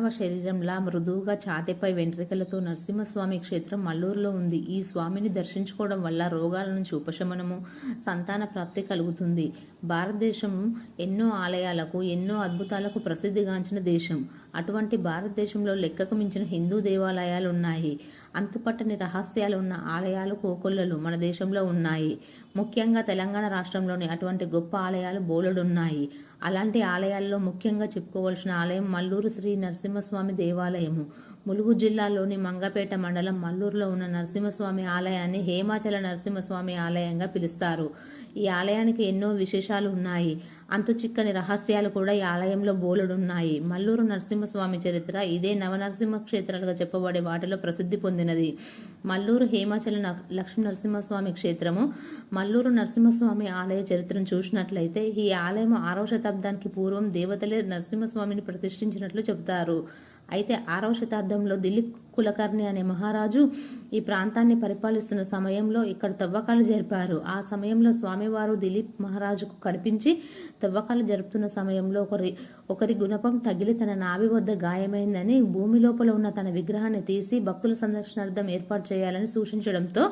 మానవ శరీరంలా మృదువుగా ఛాతీపై వెంట్రుకలతో నరసింహస్వామి క్షేత్రం మల్లూరులో ఉంది. ఈ స్వామిని దర్శించుకోవడం వల్ల రోగాల నుంచి ఉపశమనము సంతాన ప్రాప్తి కలుగుతుంది. భారతదేశం ఎన్నో ఆలయాలకు ఎన్నో అద్భుతాలకు ప్రసిద్ధిగాంచిన దేశం. అటువంటి భారతదేశంలో లెక్కకు మించిన హిందూ దేవాలయాలు ఉన్నాయి అంతుపట్టని రహస్యాలు ఉన్న ఆలయాలు కోకొల్లలు మన దేశంలో ఉన్నాయి. ముఖ్యంగా తెలంగాణ రాష్ట్రంలోని అటువంటి గొప్ప ఆలయాలు బోలెడున్నాయి. అలాంటి ఆలయాల్లో ముఖ్యంగా చెప్పుకోవాల్సిన ఆలయం మల్లూరు శ్రీ నరసింహస్వామి దేవాలయము. ములుగు జిల్లాలోని మంగపేట మండలం మల్లూరులో ఉన్న నరసింహస్వామి ఆలయాన్ని హేమాచల నరసింహస్వామి ఆలయంగా పిలుస్తారు. ఈ ఆలయానికి ఎన్నో విశేషాలు ఉన్నాయి. అంతు చిక్కని రహస్యాలు కూడా ఈ ఆలయంలో బోలుడున్నాయి. మల్లూరు నరసింహస్వామి చరిత్ర ఇదే నవనరసింహ క్షేత్రాలుగా చెప్పబడే వాటిలో ప్రసిద్ధి పొందినది. మల్లూరు హేమాచల లక్ష్మీ నరసింహస్వామి క్షేత్రము. మల్లూరు నరసింహస్వామి ఆలయ చరిత్రను చూసినట్లయితే ఈ ఆలయం ఆరవ శతాబ్దానికి పూర్వం దేవతలే నరసింహస్వామిని ప్రతిష్ఠించినట్లు చెబుతారు. అయితే ఆరవ శతాబ్దంలో దిలీప్ కులకర్ణి అనే మహారాజు ఈ ప్రాంతాన్ని పరిపాలిస్తున్న సమయంలో ఇక్కడ తవ్వకాలు జరిపారు. ఆ సమయంలో స్వామివారు దిలీప్ మహారాజుకు కనిపించి తవ్వకాలు జరుపుతున్న సమయంలో ఒకరి ఒకరి గుణపం తగిలి తన నాభి వద్ద గాయమైందని భూమి లోపల ఉన్న తన విగ్రహాన్ని తీసి భక్తుల సందర్శనార్థం ఏర్పాటు చేయాలని సూచించడంతో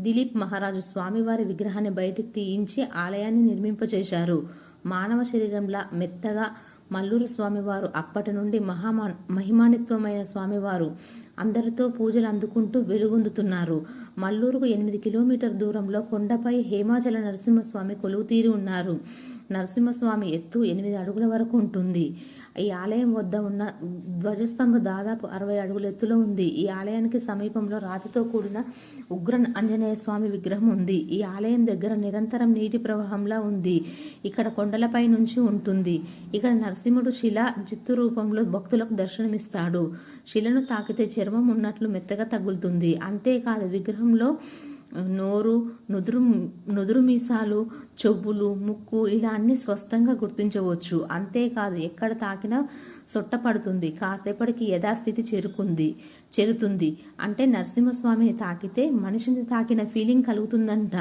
దిలీప్ మహారాజు స్వామివారి విగ్రహాన్ని బయటికి తీయించి ఆలయాన్ని నిర్మింపచేశారు. మానవ శరీరంలా మెత్తగా మల్లూరు స్వామివారు అప్పటి నుండి మహామా మహిమానిత్వమైన స్వామివారు. అందరితో పూజలు అందుకుంటూ వెలుగొందుతున్నారు. మల్లూరుకు ఎనిమిది కిలోమీటర్ దూరంలో కొండపై హేమాచల నరసింహస్వామి కొలువుతీరి ఉన్నారు. నరసింహస్వామి ఎత్తు ఎనిమిది అడుగుల వరకు ఉంటుంది. ఈ ఆలయం వద్ద ఉన్న ధ్వజస్తంభ దాదాపు అరవై అడుగుల ఎత్తులో ఉంది. ఈ ఆలయానికి సమీపంలో రాతితో కూడిన ఉగ్ర ఆంజనేయ స్వామి విగ్రహం ఉంది. ఈ ఆలయం దగ్గర నిరంతరం నీటి ప్రవాహంలా ఉంది. ఇక్కడ కొండలపై నుంచి ఉంటుంది. ఇక్కడ నరసింహుడు శిల జిత్తు రూపంలో భక్తులకు దర్శనమిస్తాడు. శిలను తాకితే చర్మం ఉన్నట్లు మెత్తగా తగులుతుంది. అంతేకాదు విగ్రహంలో నోరు నుదురు నుదురు మీసాలు చెవులు ముక్కు ఇలా అన్ని స్పష్టంగా గుర్తించవచ్చు. అంతేకాదు ఎక్కడ తాకినా సొట్టపడుతుంది కాసేపటికి యథాస్థితి చేరుకుంది చేరుతుంది. అంటే నరసింహస్వామిని తాకితే మనిషిని తాకిన ఫీలింగ్ కలుగుతుందంట.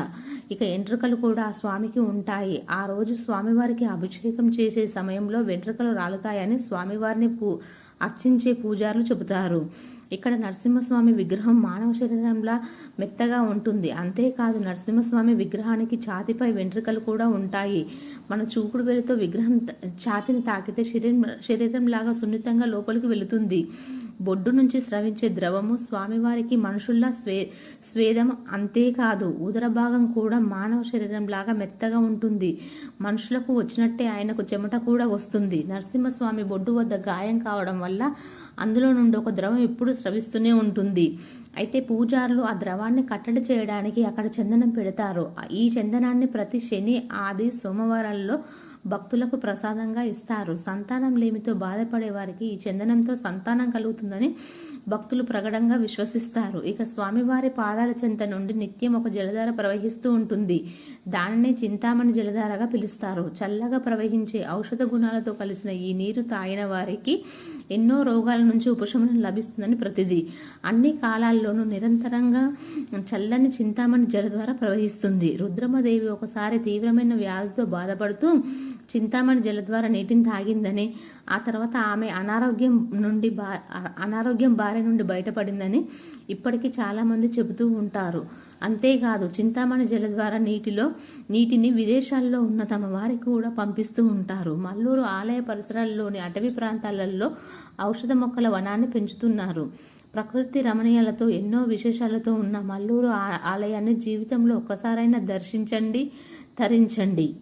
ఇక ఎంట్రుకలు కూడా ఆ స్వామికి ఉంటాయి. ఆ రోజు స్వామివారికి అభిషేకం చేసే సమయంలో వెంట్రుకలు రాలుతాయని స్వామివారిని పూ అర్చించే పూజారులు చెబుతారు. ఇక్కడ నరసింహస్వామి విగ్రహం మానవ శరీరంలా మెత్తగా ఉంటుంది. అంతేకాదు నరసింహస్వామి విగ్రహానికి ఛాతిపై వెంట్రుకలు కూడా ఉంటాయి. మన చూపుడు వేలితో విగ్రహం ఛాతిని తాకితే శరీరం శరీరంలాగా సున్నితంగా లోపలికి వెళుతుంది. బొడ్డు నుంచి స్రవించే ద్రవము స్వామివారికి మనుషుల్లా స్వే స్వేదం అంతేకాదు ఉదర భాగం కూడా మానవ శరీరంలాగా మెత్తగా ఉంటుంది. మనుషులకు వచ్చినట్టే ఆయనకు చెమట కూడా వస్తుంది. నరసింహస్వామి బొడ్డు వద్ద గాయం కావడం వల్ల అందులో నుండి ఒక ద్రవం ఎప్పుడు స్రవిస్తూనే ఉంటుంది. అయితే పూజారులు ఆ ద్రవాన్ని కట్టడి చేయడానికి అక్కడ చందనం పెడతారు. ఈ చందనాన్ని ప్రతి శని ఆది సోమవారాల్లో భక్తులకు ప్రసాదంగా ఇస్తారు. సంతానం లేమితో బాధపడే వారికి ఈ చందనంతో సంతానం కలుగుతుందని భక్తులు ప్రగడంగా విశ్వసిస్తారు. ఇక స్వామివారి పాదాల చెంత నుండి నిత్యం ఒక జలధార ప్రవహిస్తూ ఉంటుంది. దానినే చింతామణి జలధారగా పిలుస్తారు. చల్లగా ప్రవహించే ఔషధ గుణాలతో కలిసిన ఈ నీరు తాగిన వారికి ఎన్నో రోగాల నుంచి ఉపశమనం లభిస్తుందని ప్రతిది. అన్ని కాలాల్లోనూ నిరంతరంగా చల్లని చింతామణి జల ద్వారా ప్రవహిస్తుంది. రుద్రమదేవి ఒకసారి తీవ్రమైన వ్యాధితో బాధపడుతూ చింతామణి జల ద్వారా నీటిని తాగిందని ఆ తర్వాత ఆమె అనారోగ్యం నుండి బా అనారోగ్యం బారి నుండి బయటపడిందని ఇప్పటికీ చాలామంది చెబుతూ ఉంటారు. అంతేకాదు చింతామణి జల ద్వారా నీటిలో నీటిని విదేశాల్లో ఉన్న తమ వారికి కూడా పంపిస్తూ ఉంటారు. మల్లూరు ఆలయ పరిసరాల్లోని అటవీ ప్రాంతాలలో ఔషధ మొక్కల వనాన్ని పెంచుతున్నారు. ప్రకృతి రమణీయాలతో ఎన్నో విశేషాలతో ఉన్న మల్లూరు ఆ- ఆలయాన్ని జీవితంలో ఒక్కసారైనా దర్శించండి తరించండి.